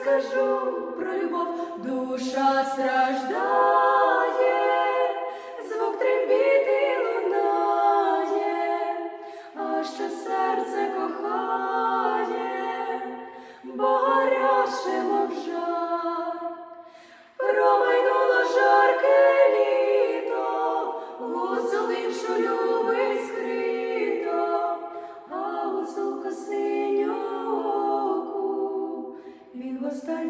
Скажу про любов, душа страждає.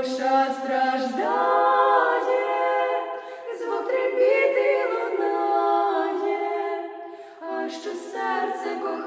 душа страждає, звук трепіти лунає, а що серце кохає.